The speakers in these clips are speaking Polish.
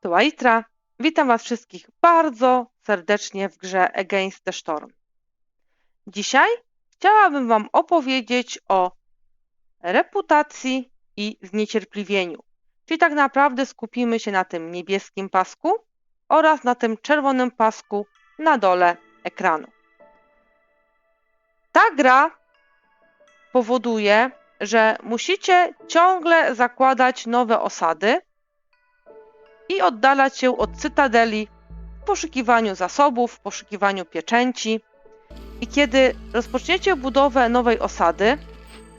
Tu Aitra. Witam Was wszystkich bardzo serdecznie w grze Against the Storm. Dzisiaj chciałabym Wam opowiedzieć o reputacji i zniecierpliwieniu. Czyli tak naprawdę skupimy się na tym niebieskim pasku oraz na tym czerwonym pasku na dole ekranu. Ta gra powoduje, że musicie ciągle zakładać nowe osady i oddalać się od cytadeli w poszukiwaniu zasobów, w poszukiwaniu pieczęci. I kiedy rozpoczniecie budowę nowej osady,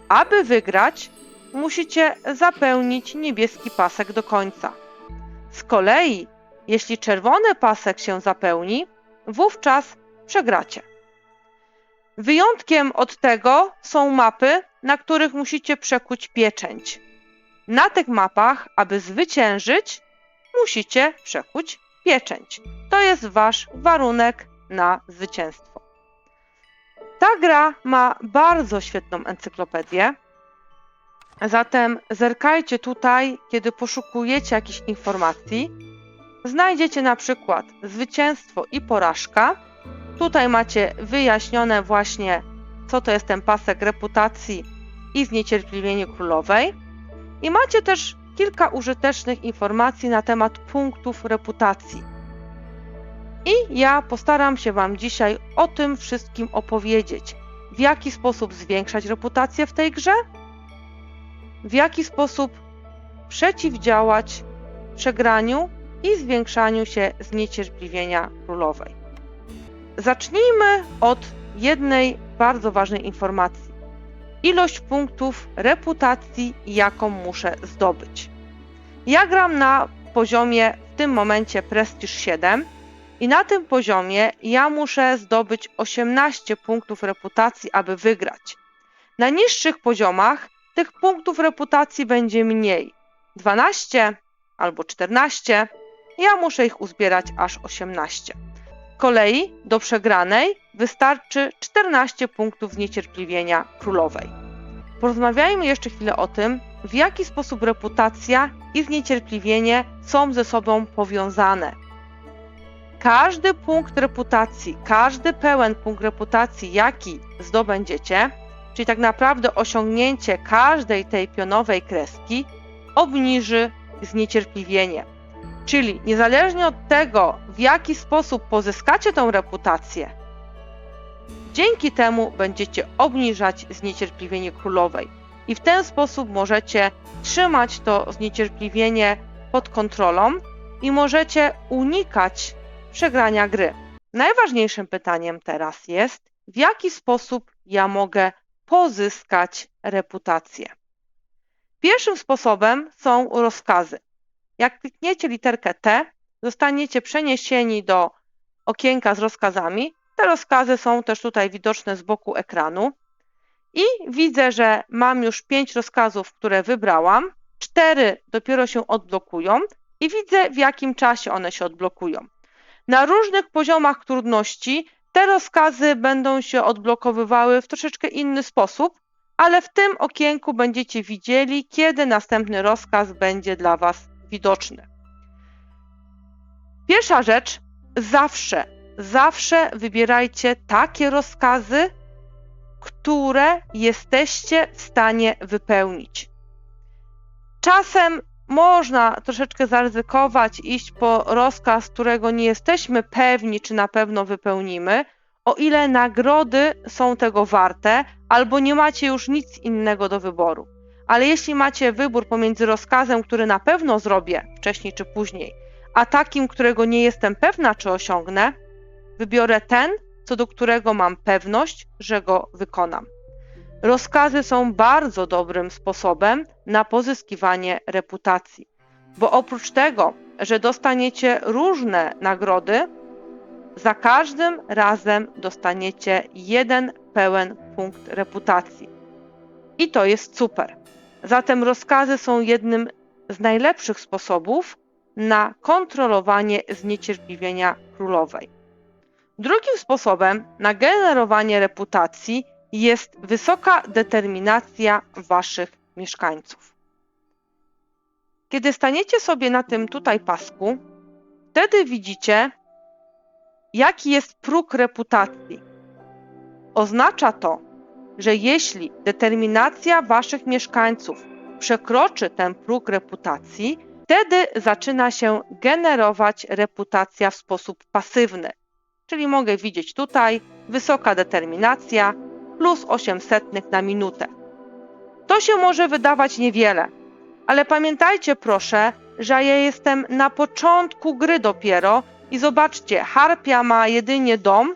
aby wygrać, musicie zapełnić niebieski pasek do końca. Z kolei, jeśli czerwony pasek się zapełni, wówczas przegracie. Wyjątkiem od tego są mapy, na których musicie przekuć pieczęć. Na tych mapach, aby zwyciężyć, musicie przekuć pieczęć. To jest wasz warunek na zwycięstwo. Ta gra ma bardzo świetną encyklopedię. Zatem zerkajcie tutaj, kiedy poszukujecie jakichś informacji. Znajdziecie na przykład zwycięstwo i porażka. Tutaj macie wyjaśnione właśnie, co to jest ten pasek reputacji i zniecierpliwienie królowej. I macie też kilka użytecznych informacji na temat punktów reputacji. I ja postaram się Wam dzisiaj o tym wszystkim opowiedzieć. W jaki sposób zwiększać reputację w tej grze? W jaki sposób przeciwdziałać przegraniu i zwiększaniu się zniecierpliwienia królowej. Zacznijmy od jednej bardzo ważnej informacji. Ilość punktów reputacji, jaką muszę zdobyć. Ja gram na poziomie w tym momencie Prestige 7 i na tym poziomie ja muszę zdobyć 18 punktów reputacji, aby wygrać. Na niższych poziomach tych punktów reputacji będzie mniej 12 albo 14. Ja muszę ich uzbierać aż 18. Kolei do przegranej wystarczy 14 punktów zniecierpliwienia królowej. Porozmawiajmy jeszcze chwilę o tym, w jaki sposób reputacja i zniecierpliwienie są ze sobą powiązane. Każdy punkt reputacji, każdy pełen punkt reputacji, jaki zdobędziecie, czyli tak naprawdę osiągnięcie każdej tej pionowej kreski, obniży zniecierpliwienie. Czyli niezależnie od tego, w jaki sposób pozyskacie tą reputację, dzięki temu będziecie obniżać zniecierpliwienie królowej. I w ten sposób możecie trzymać to zniecierpliwienie pod kontrolą i możecie unikać przegrania gry. Najważniejszym pytaniem teraz jest, w jaki sposób ja mogę pozyskać reputację. Pierwszym sposobem są rozkazy. Jak klikniecie literkę T, zostaniecie przeniesieni do okienka z rozkazami. Te rozkazy są też tutaj widoczne z boku ekranu. I widzę, że mam już pięć rozkazów, które wybrałam. Cztery dopiero się odblokują i widzę, w jakim czasie one się odblokują. Na różnych poziomach trudności te rozkazy będą się odblokowywały w troszeczkę inny sposób, ale w tym okienku będziecie widzieli, kiedy następny rozkaz będzie dla Was widoczny. Pierwsza rzecz, zawsze, zawsze wybierajcie takie rozkazy, które jesteście w stanie wypełnić. Czasem można troszeczkę zaryzykować, iść po rozkaz, którego nie jesteśmy pewni, czy na pewno wypełnimy, o ile nagrody są tego warte, albo nie macie już nic innego do wyboru. Ale jeśli macie wybór pomiędzy rozkazem, który na pewno zrobię wcześniej czy później, a takim, którego nie jestem pewna, czy osiągnę, wybiorę ten, co do którego mam pewność, że go wykonam. Rozkazy są bardzo dobrym sposobem na pozyskiwanie reputacji, bo oprócz tego, że dostaniecie różne nagrody, za każdym razem dostaniecie jeden pełen punkt reputacji. I to jest super. Zatem rozkazy są jednym z najlepszych sposobów na kontrolowanie zniecierpliwienia królowej. Drugim sposobem na generowanie reputacji jest wysoka determinacja Waszych mieszkańców. Kiedy staniecie sobie na tym tutaj pasku, wtedy widzicie, jaki jest próg reputacji. Oznacza to, że jeśli determinacja waszych mieszkańców przekroczy ten próg reputacji, wtedy zaczyna się generować reputacja w sposób pasywny. Czyli mogę widzieć tutaj wysoka determinacja plus 800 na minutę. To się może wydawać niewiele, ale pamiętajcie proszę, że ja jestem na początku gry dopiero i zobaczcie, Harpia ma jedynie dom,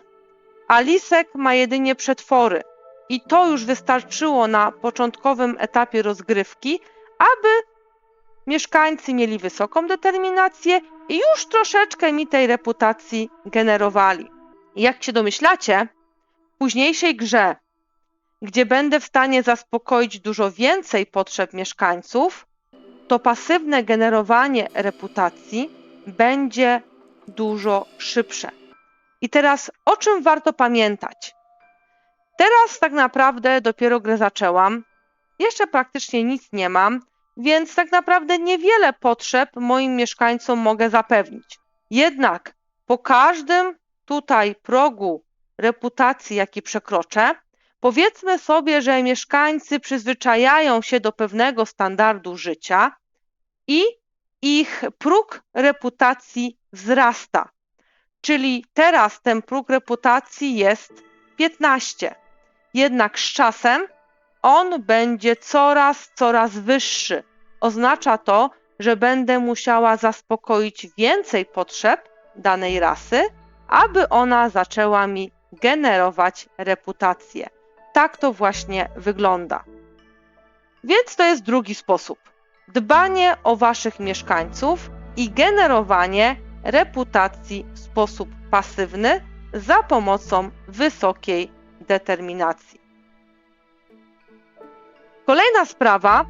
a Lisek ma jedynie przetwory. I to już wystarczyło na początkowym etapie rozgrywki, aby mieszkańcy mieli wysoką determinację i już troszeczkę mi tej reputacji generowali. Jak się domyślacie, w późniejszej grze, gdzie będę w stanie zaspokoić dużo więcej potrzeb mieszkańców, to pasywne generowanie reputacji będzie dużo szybsze. I teraz o czym warto pamiętać? Teraz tak naprawdę dopiero grę zaczęłam. Jeszcze praktycznie nic nie mam, więc tak naprawdę niewiele potrzeb moim mieszkańcom mogę zapewnić. Jednak po każdym tutaj progu reputacji, jaki przekroczę, powiedzmy sobie, że mieszkańcy przyzwyczajają się do pewnego standardu życia i ich próg reputacji wzrasta. Czyli teraz ten próg reputacji jest 15. Jednak z czasem on będzie coraz, coraz wyższy. Oznacza to, że będę musiała zaspokoić więcej potrzeb danej rasy, aby ona zaczęła mi generować reputację. Tak to właśnie wygląda. Więc to jest drugi sposób. Dbanie o waszych mieszkańców i generowanie reputacji w sposób pasywny za pomocą wysokiej determinacji. Kolejna sprawa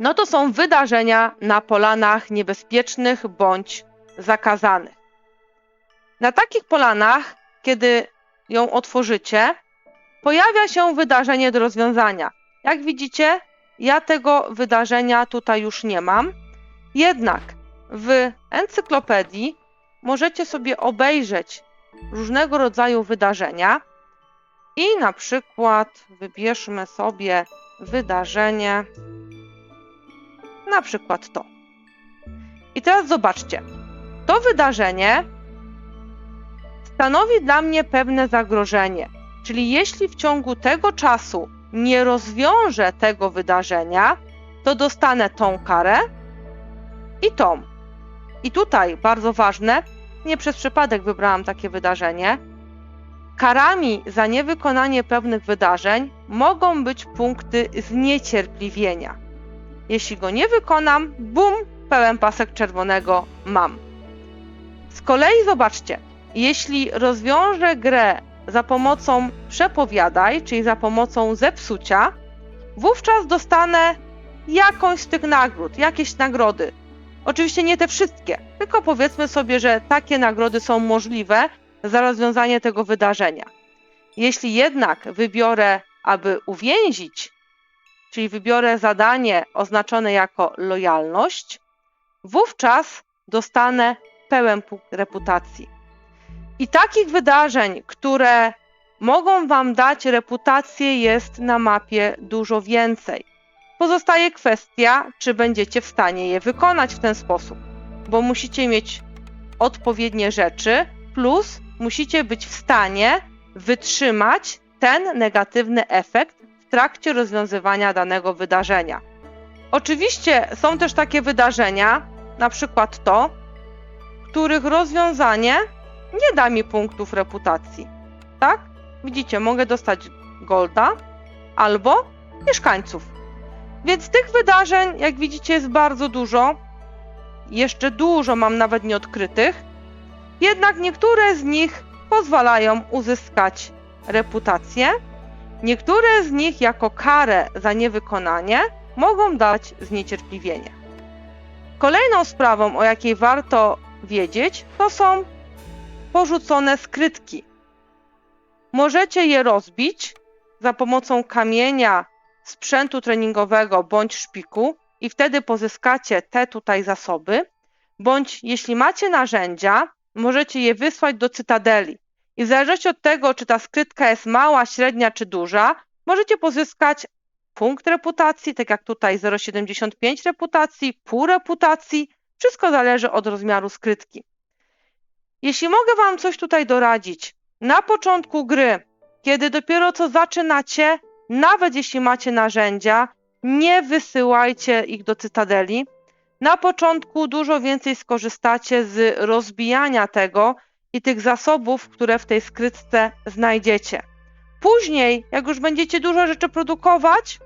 no to są wydarzenia na polanach niebezpiecznych bądź zakazanych. Na takich polanach, kiedy ją otworzycie, pojawia się wydarzenie do rozwiązania. Jak widzicie, ja tego wydarzenia tutaj już nie mam. Jednak w encyklopedii możecie sobie obejrzeć różnego rodzaju wydarzenia i na przykład wybierzmy sobie wydarzenie, na przykład to. I teraz zobaczcie, to wydarzenie stanowi dla mnie pewne zagrożenie. Czyli jeśli w ciągu tego czasu nie rozwiążę tego wydarzenia, to dostanę tą karę i tą. I tutaj bardzo ważne, nie przez przypadek wybrałam takie wydarzenie. Karami za niewykonanie pewnych wydarzeń mogą być punkty zniecierpliwienia. Jeśli go nie wykonam, bum, pełen pasek czerwonego mam. Z kolei zobaczcie, jeśli rozwiążę grę za pomocą przepowiadaj, czyli za pomocą zepsucia, wówczas dostanę jakąś z tych nagród, jakieś nagrody. Oczywiście nie te wszystkie, tylko powiedzmy sobie, że takie nagrody są możliwe za rozwiązanie tego wydarzenia. Jeśli jednak wybiorę, aby uwięzić, czyli wybiorę zadanie oznaczone jako lojalność, wówczas dostanę pełen punkt reputacji. I takich wydarzeń, które mogą Wam dać reputację, jest na mapie dużo więcej. Pozostaje kwestia, czy będziecie w stanie je wykonać w ten sposób, bo musicie mieć odpowiednie rzeczy, plus musicie być w stanie wytrzymać ten negatywny efekt w trakcie rozwiązywania danego wydarzenia. Oczywiście są też takie wydarzenia, na przykład to, których rozwiązanie nie da mi punktów reputacji. Tak? Widzicie, mogę dostać golda albo mieszkańców. Więc tych wydarzeń, jak widzicie, jest bardzo dużo. Jeszcze dużo mam nawet nieodkrytych. Jednak niektóre z nich pozwalają uzyskać reputację. Niektóre z nich jako karę za niewykonanie mogą dać zniecierpliwienie. Kolejną sprawą, o jakiej warto wiedzieć, to są porzucone skrytki. Możecie je rozbić za pomocą kamienia, sprzętu treningowego bądź szpiku i wtedy pozyskacie te tutaj zasoby, bądź jeśli macie narzędzia, możecie je wysłać do cytadeli. I w zależności od tego, czy ta skrytka jest mała, średnia czy duża, możecie pozyskać punkt reputacji, tak jak tutaj 0,75 reputacji, pół reputacji. Wszystko zależy od rozmiaru skrytki. Jeśli mogę Wam coś tutaj doradzić, na początku gry, kiedy dopiero co zaczynacie, nawet jeśli macie narzędzia, nie wysyłajcie ich do cytadeli. Na początku dużo więcej skorzystacie z rozbijania tego i tych zasobów, które w tej skrytce znajdziecie. Później, jak już będziecie dużo rzeczy produkować,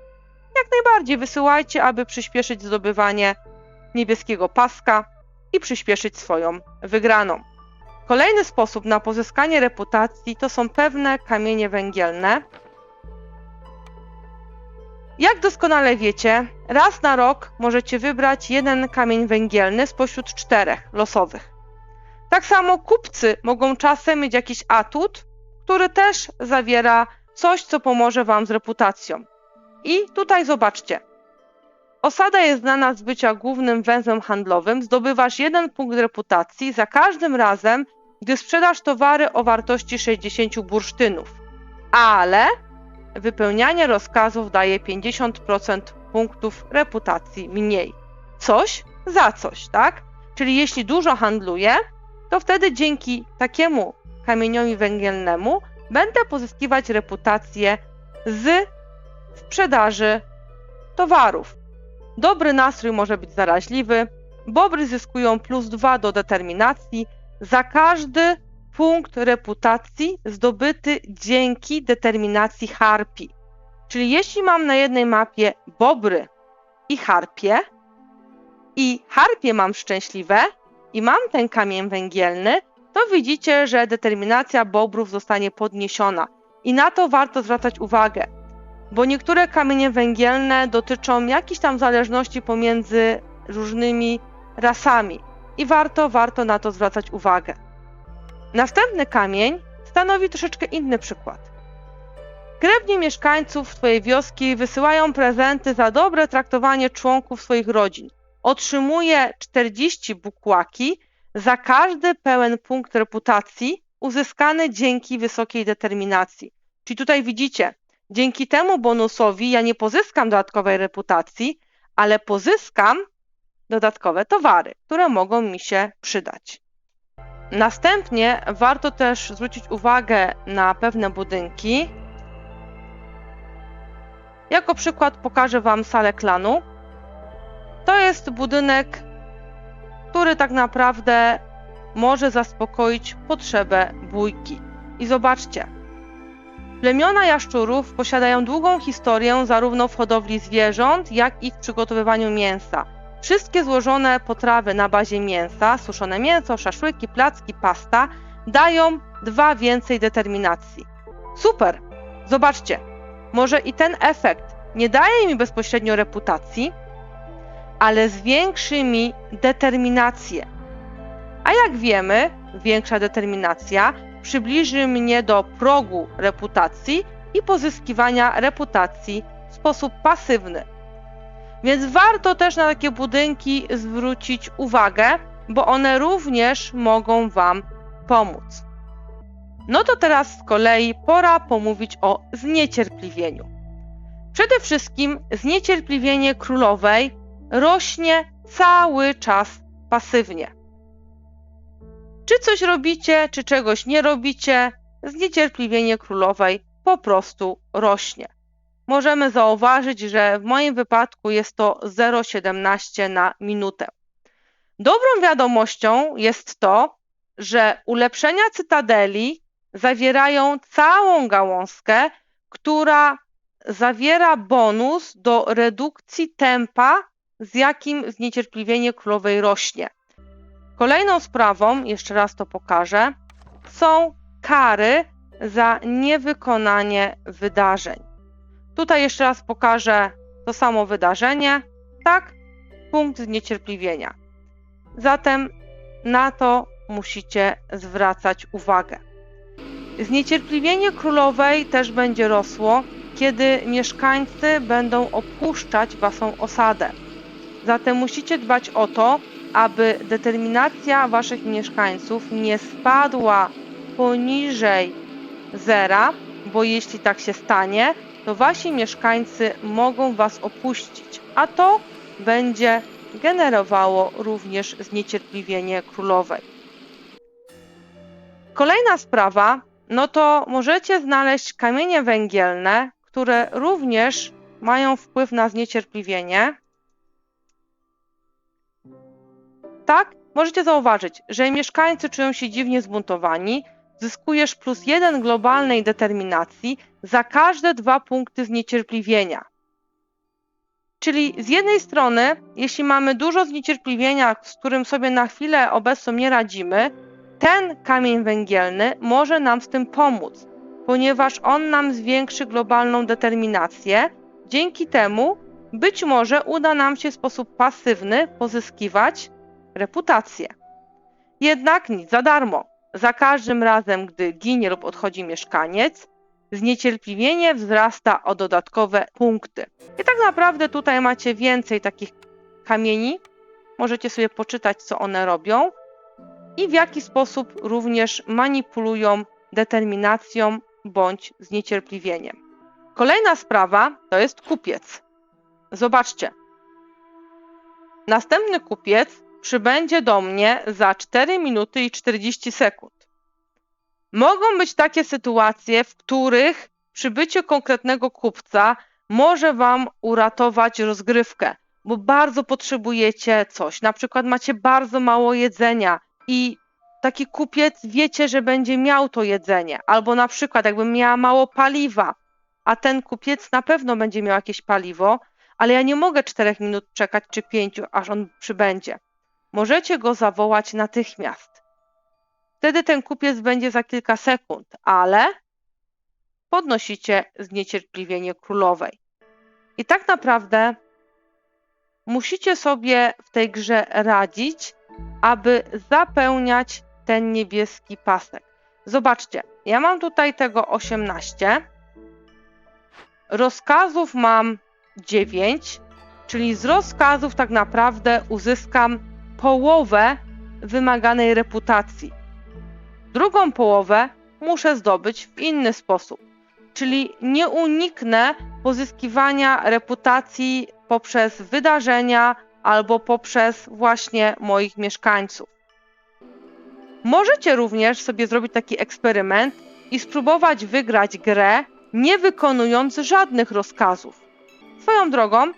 jak najbardziej wysyłajcie, aby przyspieszyć zdobywanie niebieskiego paska i przyspieszyć swoją wygraną. Kolejny sposób na pozyskanie reputacji to są pewne kamienie węgielne. Jak doskonale wiecie, raz na rok możecie wybrać jeden kamień węgielny spośród czterech losowych. Tak samo kupcy mogą czasem mieć jakiś atut, który też zawiera coś, co pomoże Wam z reputacją. I tutaj zobaczcie. Osada jest znana z bycia głównym węzłem handlowym. Zdobywasz jeden punkt reputacji za każdym razem, gdy sprzedasz towary o wartości 60 bursztynów. Ale wypełnianie rozkazów daje 50% punktów reputacji mniej. Coś za coś, tak? Czyli jeśli dużo handluję, to wtedy dzięki takiemu kamieniowi węgielnemu będę pozyskiwać reputację z sprzedaży towarów. Dobry nastrój może być zaraźliwy. Bobry zyskują plus 2 do determinacji za każdy punkt reputacji zdobyty dzięki determinacji harpii. Czyli jeśli mam na jednej mapie bobry i harpie i harpie mam szczęśliwe i mam ten kamień węgielny, to widzicie, że determinacja bobrów zostanie podniesiona. I na to warto zwracać uwagę, bo niektóre kamienie węgielne dotyczą jakichś tam zależności pomiędzy różnymi rasami i warto, warto na to zwracać uwagę. Następny kamień stanowi troszeczkę inny przykład. Krewni mieszkańców Twojej wioski wysyłają prezenty za dobre traktowanie członków swoich rodzin. Otrzymuje 40 bukłaki za każdy pełen punkt reputacji uzyskany dzięki wysokiej determinacji. Czyli tutaj widzicie, dzięki temu bonusowi ja nie pozyskam dodatkowej reputacji, ale pozyskam dodatkowe towary, które mogą mi się przydać. Następnie warto też zwrócić uwagę na pewne budynki. Jako przykład pokażę Wam salę klanu. To jest budynek, który tak naprawdę może zaspokoić potrzebę bójki. I zobaczcie, plemiona jaszczurów posiadają długą historię zarówno w hodowli zwierząt, jak i w przygotowywaniu mięsa. Wszystkie złożone potrawy na bazie mięsa, suszone mięso, szaszłyki, placki, pasta dają dwa więcej determinacji. Super! Zobaczcie, może i ten efekt nie daje mi bezpośrednio reputacji, ale zwiększy mi determinację. A jak wiemy, większa determinacja przybliży mnie do progu reputacji i pozyskiwania reputacji w sposób pasywny. Więc warto też na takie budynki zwrócić uwagę, bo one również mogą Wam pomóc. No to teraz z kolei pora pomówić o zniecierpliwieniu. Przede wszystkim zniecierpliwienie królowej rośnie cały czas pasywnie. Czy coś robicie, czy czegoś nie robicie, zniecierpliwienie królowej po prostu rośnie możemy zauważyć, że w moim wypadku jest to 0,17 na minutę. Dobrą wiadomością jest to, że ulepszenia cytadeli zawierają całą gałązkę, która zawiera bonus do redukcji tempa, z jakim zniecierpliwienie królowej rośnie. Kolejną sprawą, jeszcze raz to pokażę, są kary za niewykonanie wydarzeń. Tutaj jeszcze raz pokażę to samo wydarzenie, tak? Punkt zniecierpliwienia. Zatem na to musicie zwracać uwagę. Zniecierpliwienie królowej też będzie rosło, kiedy mieszkańcy będą opuszczać waszą osadę. Zatem musicie dbać o to, aby determinacja waszych mieszkańców nie spadła poniżej zera, bo jeśli tak się stanie, to wasi mieszkańcy mogą was opuścić, a to będzie generowało również zniecierpliwienie królowej. Kolejna sprawa, no to możecie znaleźć kamienie węgielne, które również mają wpływ na zniecierpliwienie. Tak, możecie zauważyć, że mieszkańcy czują się dziwnie zbuntowani. Zyskujesz plus jeden globalnej determinacji za każde dwa punkty zniecierpliwienia. Czyli z jednej strony, jeśli mamy dużo zniecierpliwienia, z którym sobie na chwilę obecną nie radzimy, ten kamień węgielny może nam z tym pomóc, ponieważ on nam zwiększy globalną determinację. Dzięki temu być może uda nam się w sposób pasywny pozyskiwać reputację. Jednak nic za darmo. Za każdym razem, gdy ginie lub odchodzi mieszkaniec, zniecierpliwienie wzrasta o dodatkowe punkty. I tak naprawdę tutaj macie więcej takich kamieni. Możecie sobie poczytać, co one robią i w jaki sposób również manipulują determinacją bądź zniecierpliwieniem. Kolejna sprawa to jest kupiec. Zobaczcie. Następny kupiec przybędzie do mnie za 4 minuty i 40 sekund. Mogą być takie sytuacje, w których przybycie konkretnego kupca może Wam uratować rozgrywkę, bo bardzo potrzebujecie coś. Na przykład macie bardzo mało jedzenia i taki kupiec wiecie, że będzie miał to jedzenie, albo na przykład jakbym miała mało paliwa, a ten kupiec na pewno będzie miał jakieś paliwo, ale ja nie mogę 4 minut czekać czy 5, aż on przybędzie. Możecie go zawołać natychmiast. Wtedy ten kupiec będzie za kilka sekund, ale podnosicie zniecierpliwienie królowej. I tak naprawdę musicie sobie w tej grze radzić, aby zapełniać ten niebieski pasek. Zobaczcie, ja mam tutaj tego 18. Rozkazów mam 9, czyli z rozkazów tak naprawdę uzyskam połowę wymaganej reputacji. Drugą połowę muszę zdobyć w inny sposób, czyli nie uniknę pozyskiwania reputacji poprzez wydarzenia albo poprzez właśnie moich mieszkańców. Możecie również sobie zrobić taki eksperyment i spróbować wygrać grę, nie wykonując żadnych rozkazów. Swoją drogą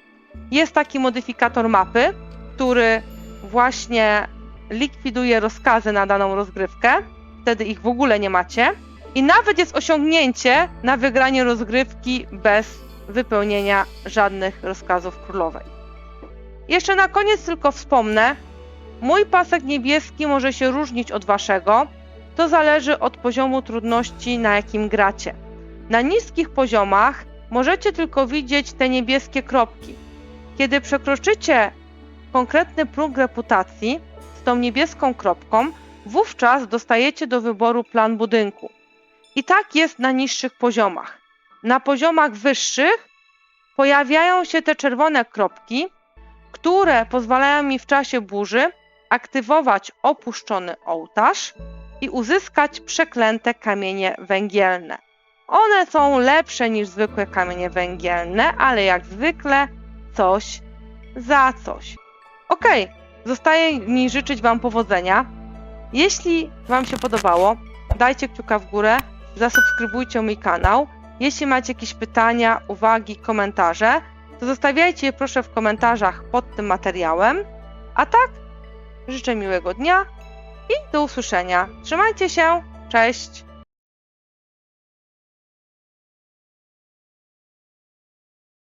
jest taki modyfikator mapy, który właśnie likwiduje rozkazy na daną rozgrywkę wtedy ich w ogóle nie macie. I nawet jest osiągnięcie na wygranie rozgrywki bez wypełnienia żadnych rozkazów królowej. Jeszcze na koniec tylko wspomnę, mój pasek niebieski może się różnić od waszego. To zależy od poziomu trudności, na jakim gracie. Na niskich poziomach możecie tylko widzieć te niebieskie kropki. Kiedy przekroczycie konkretny próg reputacji z tą niebieską kropką, Wówczas dostajecie do wyboru plan budynku. I tak jest na niższych poziomach. Na poziomach wyższych pojawiają się te czerwone kropki, które pozwalają mi w czasie burzy aktywować opuszczony ołtarz i uzyskać przeklęte kamienie węgielne. One są lepsze niż zwykłe kamienie węgielne, ale jak zwykle coś za coś. Ok, zostaje mi życzyć Wam powodzenia. Jeśli Wam się podobało, dajcie kciuka w górę, zasubskrybujcie mój kanał. Jeśli macie jakieś pytania, uwagi, komentarze, to zostawiajcie je proszę w komentarzach pod tym materiałem. A tak, życzę miłego dnia i do usłyszenia. Trzymajcie się, cześć!